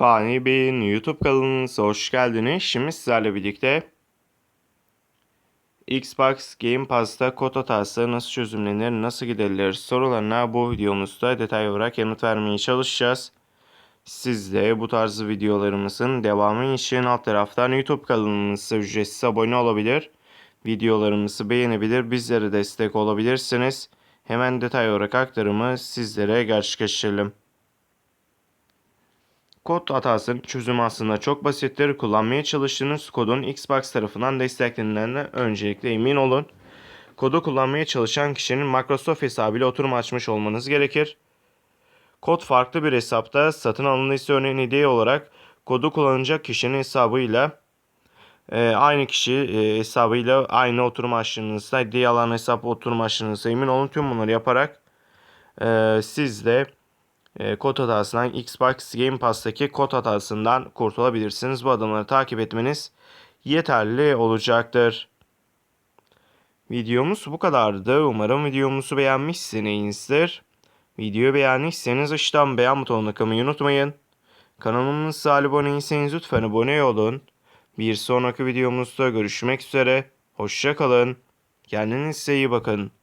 Fani Bey'in YouTube kanalınıza hoş geldiniz. Şimdi sizlerle birlikte Xbox Game Pass'ta kod hatası nasıl çözümlenir, nasıl giderilir sorularına bu videomuzda detay olarak yanıt vermeye çalışacağız. Siz de bu tarz videolarımızın devamı için alt taraftan YouTube kanalımıza ücretsiz abone olabilir. Videolarımızı beğenebilir, bizlere destek olabilirsiniz. Hemen detay olarak aktarımı sizlere gerçekleştirelim. Kod hatasının çözümü aslında çok basittir. Kullanmaya çalıştığınız kodun Xbox tarafından desteklenene öncelikle emin olun. Kodu kullanmaya çalışan kişinin Microsoft hesabıyla oturum açmış olmanız gerekir. Kod farklı bir hesapta satın alındıysa örneğin hediye olarak kodu kullanacak kişinin hesabıyla e, aynı kişi e, hesabıyla aynı oturum açtığınızda hediye alan hesap oturum açtığınızda emin olun tüm bunları yaparak e, siz de e, kod hatasından Xbox Game Pass'taki kod hatasından kurtulabilirsiniz. Bu adımları takip etmeniz yeterli olacaktır. Videomuz bu kadardı. Umarım videomuzu beğenmişsinizdir. Videoyu beğendiyseniz aşağıdan beğen butonuna kılmayı unutmayın. Kanalımıza abone değilseniz lütfen abone olun. Bir sonraki videomuzda görüşmek üzere. Hoşçakalın. Kendinize iyi bakın.